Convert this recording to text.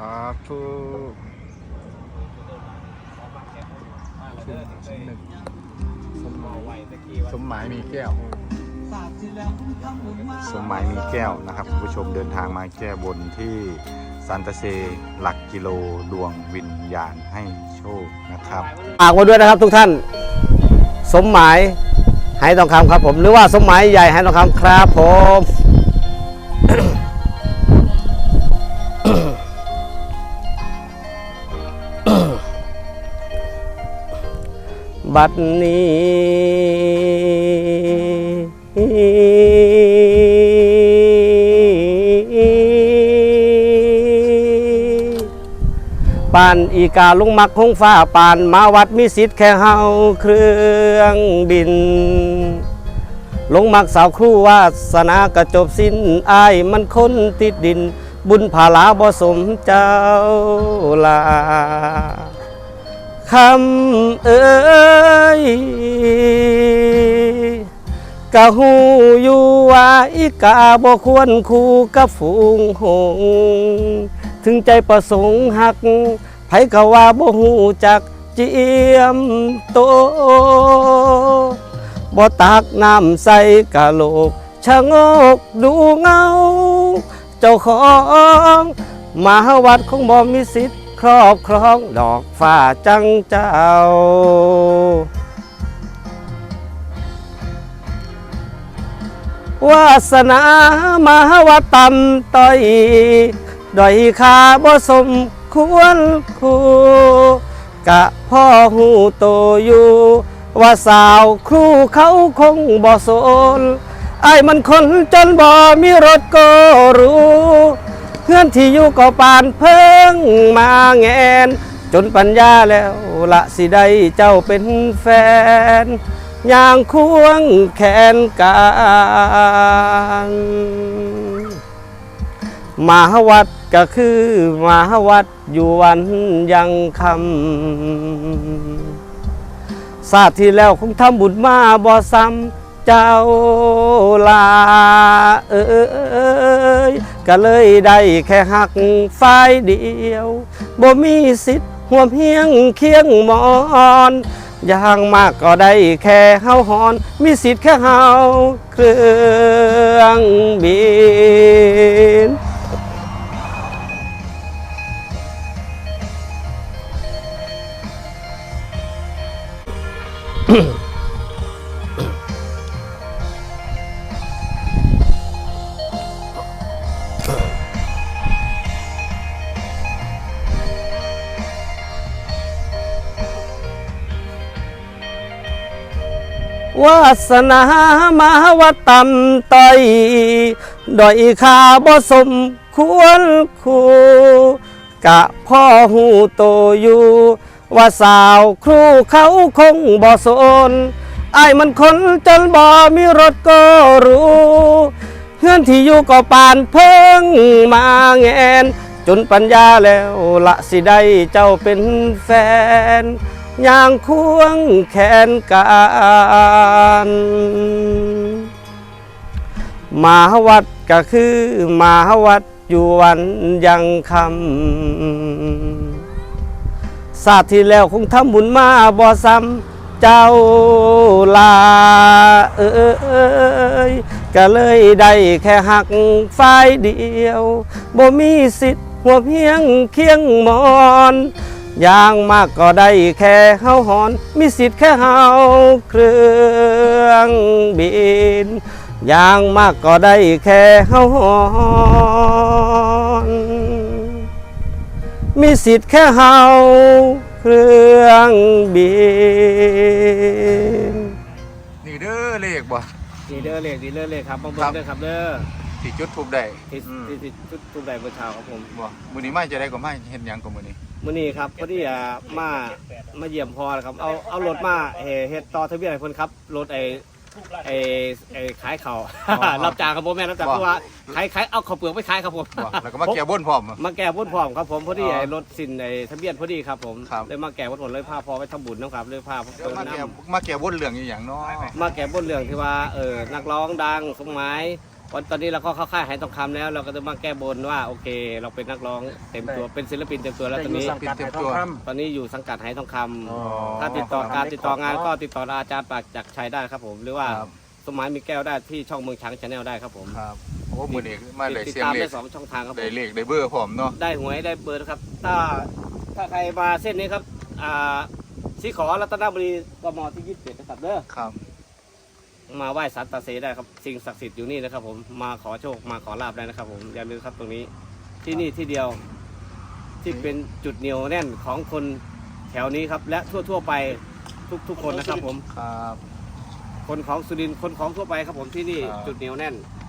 อ่าผู้หนึ่งสมหมายสมหมายมีแก้ว สมหมายมีแก้วนะครับคุณผู้ชมเดินทางมาแก้บนที่ซันตาเซหลักกิโลดวงวิญญาณให้โชคนะครับฝากไว้ด้วยนะครับทุกท่าน สมหมายหายทองคำครับผมหรือว่าสมหมายใหญ่หายทองคำครับผม บัดนี้ ปานอีกาลุงมักคงฟ้าปานมาวัดมีสิทธิ์แค่เฮาเครื่องบิน ลงมักสาวครูวาสนากระจบสิ้นอายมันคนติดดิน บุญภาลาบ่สมเจ้าลา คำเอ้ยกะหูอยู่ว่าอีกาบ่ควรคู่กับฝูงหงส์ถึงใจประสงค์หักไผก็ว่าบ่หูจักเจียมโตบ่ตักน้ำใส่กะโหลกชะงกดูเงา เจ้าของมหาวัดคงบ่มีสิทธิ์ ครอบครองดอกฟ้าจังเจ้า วาสนามาวัดต่ำต้อยด้อยคาบ่สมควรคู่กะพ่อหูโตอยู่ ว่าสาวครูเขาคงบ่สนไอ้มันคนจนบ่มีรถก็ร เพื่อนที่อยู่ก็ปานเพิ่งมาแงน จนปัญญาแล้วละสิได้เจ้าเป็นแฟนย่างควงแขนกันมาวัดก็คือมาวัดอยู่วันยังคำศาสตร์ที่แล้วคงทำบุญมาบ่ซ้ำเจ้าลาเอย ก็เลยได้แค่หักฝ่ายเดียวบ่มีสิทธิ์ห่วเฮียงเคียงมอนอย่างมากก็ได้แค่เฮาหอน มีสิทธิ์แค่เฮาเครื่องบิน วาสนามาวัดต่ำต้อยดอยค่าบ่สมควรคู่กะพ่อหูโตอยู่ว่าสาวครูเขาคงบ่สนไอ้มันคนจนบ่มีรถก็รู้เพื่อนที่อยู่ก็ปานเพิ่งมาแงน จนปัญญาแล้วละสิได้เจ้าเป็นแฟน ย่างควงแขนกันมาวัดก็คือมาวัดอยู่วันยังคำศาสตร์ที่แล้วคงทำบุญมาบ่ซ้ำเจ้าลาเอยก็เลยได้แค่หักฝ่ายเดียวบ่มีสิทธิ์หัวเพียงเคียงมอนอ ย่างมากก็ได้แค่เฮาหอน มีสิทธิ์แค่เฮาเครื่องบินอย่างมากก็ได้แค่เฮาหอนมีสิทธิ์แค่เฮาเครื่องบินนี่เด้อเลขบ่ดีเด้อเลขดีเด้อเลขครับมาคเบิ่รังบเด้อครับเด้อ ที่จุดทูบได้ที่อืมที่ที่ทุกทุกใดเมื่อเช้าครับผมบ่มื้อนี้มาจะได้ก็มาเฮ็ดหยังก็มื้อนี้มื่อนี้ครับพอดีอะมามาเยี่ยมพ่อนะครับ เอาเอารถมาเอ่อเฮ็ดต่อทะเบียนให้เพิ่นครับรถไอ้ไอ้ไอ้ขายเขาว รับจ้างครับผมแม่รับจ้างเพราะว่าขายขายเอาข้าวเปลือกไปขายครับผมบ่แล้วก็มาแก้บนพร้อม มาแก้บนพร้อมครับผมพอดีอ๋อไอ้รถสินไอ้ทะเบียนพอดีครับผมครับ เลยมาแก้บนผลเลยพาพ่อไปทำบุญนะครับเลยพาเดี๋ยวมาเปิดแก้น้ำมาแก้บนเรื่องอีหยังเนาะมาแก้บนเรื่องที่ว่าเออนักร้องดังสมหมาย วันตอนนี้เราก็เข้าค่ายหายทองคำแล้ว เราก็จะมาแก้บนว่าโอเค เราเป็นนักร้องเต็มตัวเป็นศิลปินเต็มตัวแล้วตอนนี้สังกัดหายทองคตอนนี้อยู่สังกัดหายทองคำอ๋อถ้าติดต่อการติดต่องานอ๋อก็ติดต่ออาจารย์ปากจากชัยได้ครับผม หรือว่าครับ สมัยมีแก้วได้ที่ช่องเมืองช้างชาแนลได้ครับผมครับโอ้มือนี้มาได้ติดเสียงตามเลได้ขสองช่องทางครับผได้ม เลขได้เบอร์ผมเนาะ ได้หวยได้เบอร์นะครับ ถ้าถ้าใครมาเส้นนี้ครับ อ่าสีขอรัตนบุรีกมที่ยี่สิบเจ็ดนะครับเด้อครับ มาไหว้สันตาเซได้ครับสิ่งศักดิ์สิทธิ์อยู่นี่นะครับ ผมมาขอโชคมาขอลาบได้นะครับ ผมอย่าลืมครับตรงนี้ที่นี่ที่เดียวที่เป็นจุดเหนียวแน่นของคนแถวนี้ครับ และทั่ว ๆ ไปทุกๆคนนะครับ ผม ครับ คนของสุรินทร์คนของทั่วไปครับผมที่นี่ครับ จุดเหนียวแน่นค